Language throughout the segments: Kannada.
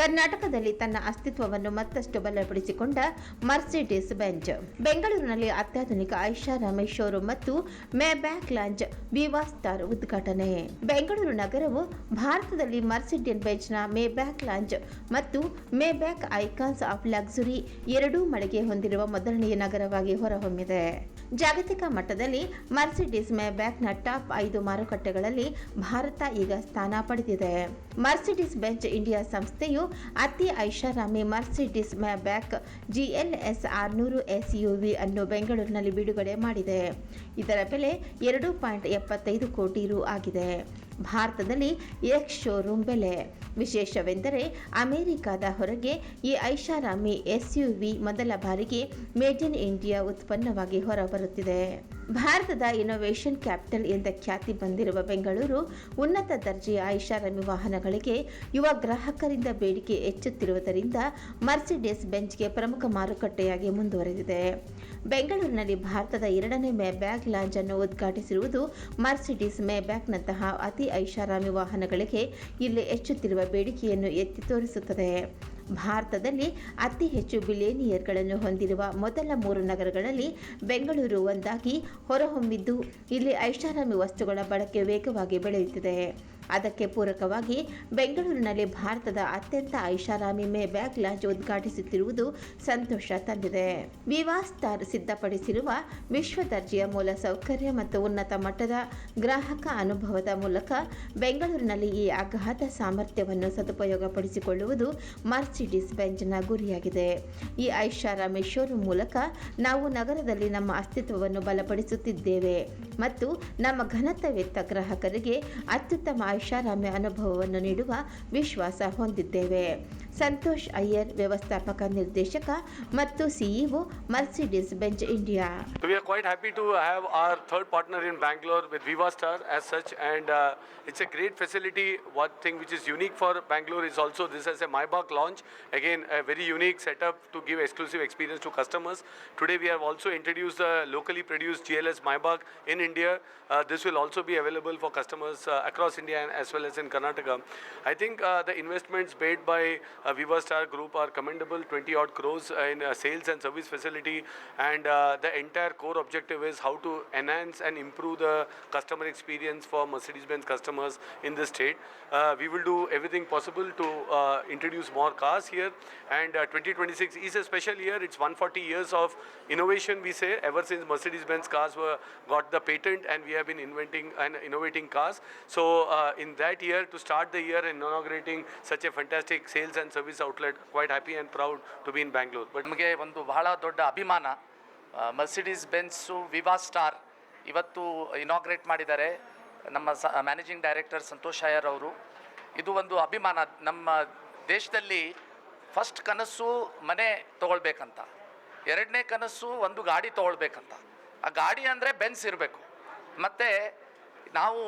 ಕರ್ನಾಟಕದಲ್ಲಿ ತನ್ನ ಅಸ್ತಿತ್ವವನ್ನು ಮತ್ತಷ್ಟು ಬಲಪಡಿಸಿಕೊಂಡ ಮರ್ಸಿಡಿಸ್ ಬೆಂಚ್ ಬೆಂಗಳೂರಿನಲ್ಲಿ ಅತ್ಯಾಧುನಿಕ ಐಷಾರಾಮಿ ಶೋರೂಮ್ ಮತ್ತು ಮೇಬ್ಯಾಕ್ ಲಾಂಚ್ ವಿವಾ ಸ್ಟಾರ್ ಉದ್ಘಾಟನೆ. ಬೆಂಗಳೂರು ನಗರವು ಭಾರತದಲ್ಲಿ ಮರ್ಸಿಡಿಯನ್ ಬೆಂಚ್ನ ಮೇಬ್ಯಾಕ್ ಲಾಂಚ್ ಮತ್ತು ಮೇಬ್ಯಾಕ್ ಐಕಾನ್ಸ್ ಆಫ್ ಲಕ್ಸುರಿ ಎರಡೂ ಮಳಿಗೆ ಹೊಂದಿರುವ ಮೊದಲನೆಯ ನಗರವಾಗಿ ಹೊರಹೊಮ್ಮಿದೆ. ಜಾಗತಿಕ ಮಟ್ಟದಲ್ಲಿ ಮರ್ಸಿಡಿಸ್ ಮೇಬ್ಯಾಕ್ನ ಟಾಪ್ ಐದು ಮಾರುಕಟ್ಟೆಗಳಲ್ಲಿ ಭಾರತ ಈಗ ಸ್ಥಾನ ಪಡೆದಿದೆ. ಮರ್ಸಿಡಿಸ್ ಬೆಂಚ್ ಇಂಡಿಯಾ ಸಂಸ್ಥೆಯು ಅತಿ ಐಷಾರಾಮಿ ಮರ್ಸಿಡಿಸ್ ಮ್ಯಾಬ್ಯಾಕ್ ಜಿಎಲ್ಎಸ್ ಆರ್ನೂರು ಎಸ್ ಯುವಿ ಅನ್ನು ಬೆಂಗಳೂರಿನಲ್ಲಿ ಬಿಡುಗಡೆ ಮಾಡಿದೆ. ಇದರ ಬೆಲೆ ಎರಡು ಪಾಯಿಂಟ್ ಎಪ್ಪತ್ತೈದು ಕೋಟಿ ರು ಆಗಿದೆ. ಭಾರತದಲ್ಲಿ ಎಕ್ಸ್ ಶೋರೂಮ್ ಬೆಲೆ. ವಿಶೇಷವೆಂದರೆ ಅಮೆರಿಕದ ಹೊರಗೆ ಈ ಐಷಾರಾಮಿ ಎಸ್ ವಿ ಮೊದಲ ಬಾರಿಗೆ ಮೇಡ್ ಇನ್ ಇಂಡಿಯಾ ಉತ್ಪನ್ನವಾಗಿ ಹೊರಬರುತ್ತಿದೆ. ಭಾರತದ ಇನೋವೇಷನ್ ಕ್ಯಾಪಿಟಲ್ ಎಂದ ಖ್ಯಾತಿ ಬಂದಿರುವ ಬೆಂಗಳೂರು ಉನ್ನತ ದರ್ಜೆಯ ಐಷಾರಾಮಿ ವಾಹನಗಳಿಗೆ ಯುವ ಗ್ರಾಹಕರಿಂದ ಬೇಡಿಕೆ ಹೆಚ್ಚುತ್ತಿರುವುದರಿಂದ ಮರ್ಸಿಡಿಸ್ ಬೆಂಚ್ಗೆ ಪ್ರಮುಖ ಮಾರುಕಟ್ಟೆಯಾಗಿ ಮುಂದುವರೆದಿದೆ. ಬೆಂಗಳೂರಿನಲ್ಲಿ ಭಾರತದ ಎರಡನೇ ಮೇಬ್ಯಾಗ್ ಲಾಂಚ್ ಅನ್ನು ಉದ್ಘಾಟಿಸಿರುವುದು ಮರ್ಸಿಡಿಸ್ ಮೇ ಬ್ಯಾಗ್ನಂತಹ ಅತಿ ಐಷಾರಾಮಿ ವಾಹನಗಳಿಗೆ ಇಲ್ಲಿ ಹೆಚ್ಚುತ್ತಿರುವ ಬೇಡಿಕೆಯನ್ನು ಎತ್ತಿ ತೋರಿಸುತ್ತದೆ. ಭಾರತದಲ್ಲಿ ಅತಿ ಹೆಚ್ಚು ಬಿಲಿಯನಿಯರ್ಗಳನ್ನು ಹೊಂದಿರುವ ಮೊದಲ ಮೂರು ನಗರಗಳಲ್ಲಿ ಬೆಂಗಳೂರು ಒಂದಾಗಿ ಹೊರಹೊಮ್ಮಿದ್ದು, ಇಲ್ಲಿ ಐಷಾರಾಮಿ ವಸ್ತುಗಳ ಬಳಕೆ ವೇಗವಾಗಿ ಬೆಳೆಯುತ್ತಿದೆ. ಅದಕ್ಕೆ ಪೂರಕವಾಗಿ ಬೆಂಗಳೂರಿನಲ್ಲಿ ಭಾರತದ ಅತ್ಯಂತ ಐಷಾರಾಮಿ ಮೇ ಬ್ಯಾಗ್ ಲಾಂಚ್ ಉದ್ಘಾಟಿಸುತ್ತಿರುವುದು ಸಂತೋಷ ತಂದಿದೆ. ವಿವಾ ಸ್ಟಾರ್ ಸಿದ್ಧಪಡಿಸಿರುವ ವಿಶ್ವ ದರ್ಜೆಯ ಮೂಲ ಸೌಕರ್ಯ ಮತ್ತು ಉನ್ನತ ಮಟ್ಟದ ಗ್ರಾಹಕ ಅನುಭವದ ಮೂಲಕ ಬೆಂಗಳೂರಿನಲ್ಲಿ ಈ ಅಗಾಧ ಸಾಮರ್ಥ್ಯವನ್ನು ಸದುಪಯೋಗಪಡಿಸಿಕೊಳ್ಳುವುದು ಮರ್ಸಿಡಿಸ್ ಬೆಂಜ್ನ ಗುರಿಯಾಗಿದೆ ಈ ಐಷಾರಾಮಿ ಶೋರೂಮ್ ಮೂಲಕ ನಾವು ನಗರದಲ್ಲಿ ನಮ್ಮ ಅಸ್ತಿತ್ವವನ್ನು ಬಲಪಡಿಸುತ್ತಿದ್ದೇವೆ ಮತ್ತು ನಮ್ಮ ಘನತೆವೆತ್ತ ಗ್ರಾಹಕರಿಗೆ ಅತ್ಯುತ್ತಮ ಐಷಾರಾಮ್ಯ ಅನುಭವವನ್ನು ನೀಡುವ ವಿಶ್ವಾಸ ಹೊಂದಿದ್ದೇವೆ. ಸಂತೋಷ್ ಅಯ್ಯರ್ ವ್ಯವಸ್ಥಾಪಕ ನಿರ್ದೇಶಕ ಮತ್ತು CEO Mercedes Benz India So we are quite happy to have our third partner in Bangalore with Viva Star as such, and uh, it's a great facility. One thing which is unique for Bangalore is also this as a MyBark launch. Again, a very unique setup to give exclusive experience to customers. Today we have also introduced the locally produced GLS MyBark in India. Uh, this will also be available for customers uh, across India and as well as in Karnataka. I think uh, the investments made by uh, Viva Star Group are commendable. 20 odd crores in uh, sales and service facility, and uh, the entire core objective is how to enhance and improve the customer experience for Mercedes-Benz customers in the state. Uh, we will do everything possible to uh, introduce more cars here, and uh, 2026 is a special year. It's 140 years of innovation. We say ever since Mercedes-Benz cars were got the patent, and we have been inventing and innovating cars. So uh, in that year, to start the year and inaugurating such a fantastic sales and service outlet quite happy and proud to be in Bangalore but ನಮಗೆ ಒಂದು ಬಹಳ ದೊಡ್ಡ ಅಭಿಮಾನ ಮರ್ಸಿಡೀಸ್ ಬೆನ್ಸು ವಿವಾ ಸ್ಟಾರ್ ಇವತ್ತು ಇನಾಗ್ರೇಟ್ ಮಾಡಿದ್ದಾರೆ. ನಮ್ಮ ಸ ಮ್ಯಾನೇಜಿಂಗ್ ಡೈರೆಕ್ಟರ್ ಸಂತೋಷ್ ಅಯ್ಯರ್ ಅವರು. ಇದು ಒಂದು ಅಭಿಮಾನ. ನಮ್ಮ ದೇಶದಲ್ಲಿ ಫಸ್ಟ್ ಕನಸು ಮನೆ ತೊಗೊಳ್ಬೇಕಂತ. ಎರಡನೇ ಕನಸು ಒಂದು ಗಾಡಿ ತೊಗೊಳ್ಬೇಕಂತ. ಆ ಗಾಡಿ ಅಂದರೆ ಬೆನ್ಸ್ ಇರಬೇಕು. ಮತ್ತು ನಾವು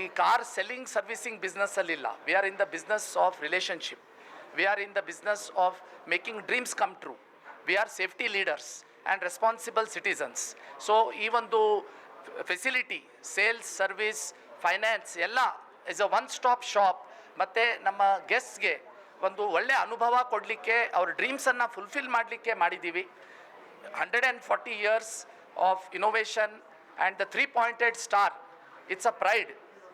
ಈ car selling servicing ಬಿಸ್ನೆಸ್ಸಲ್ಲಿಲ್ಲ we are in the business of relationship we are in the business of making dreams come true we are safety leaders and responsible citizens. So ಈ ಒಂದು ಫೆಸಿಲಿಟಿ ಸೇಲ್ಸ್ ಸರ್ವಿಸ್ ಫೈನಾನ್ಸ್ ಎಲ್ಲ is a one stop shop ಮತ್ತು ನಮ್ಮ ಗೆಸ್ಟ್ಗೆ ಒಂದು ಒಳ್ಳೆಯ ಅನುಭವ ಕೊಡಲಿಕ್ಕೆ, ಅವ್ರ ಡ್ರೀಮ್ಸನ್ನು ಫುಲ್ಫಿಲ್ ಮಾಡಲಿಕ್ಕೆ ಮಾಡಿದ್ದೀವಿ hundred and forty years of innovation and the three pointed star it's a pride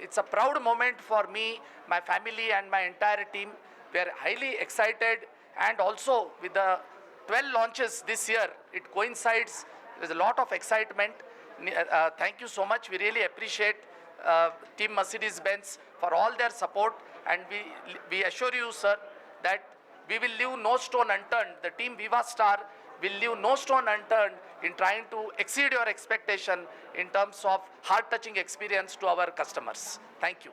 it's a proud moment for me my family and my entire team. We are highly excited, and also with the 12 launches this year, it coincides. with a lot of excitement. Uh, uh, thank you so much. We really appreciate uh, Team Mercedes Benz for all their support, and we we assure you, sir, that we will leave no stone unturned. The team Viva Star will leave no stone unturned in trying to exceed your expectation in terms of heart touching experience to our customers. Thank you.